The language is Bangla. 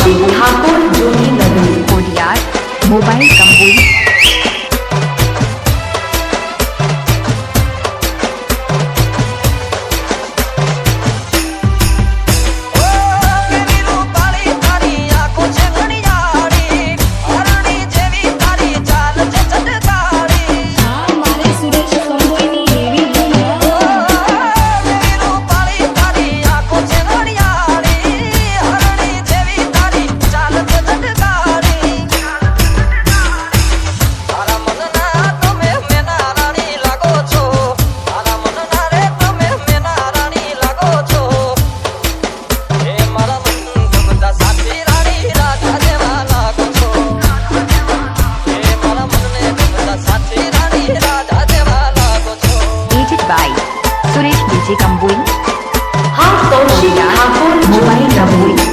Shiva Thakur Zameen something we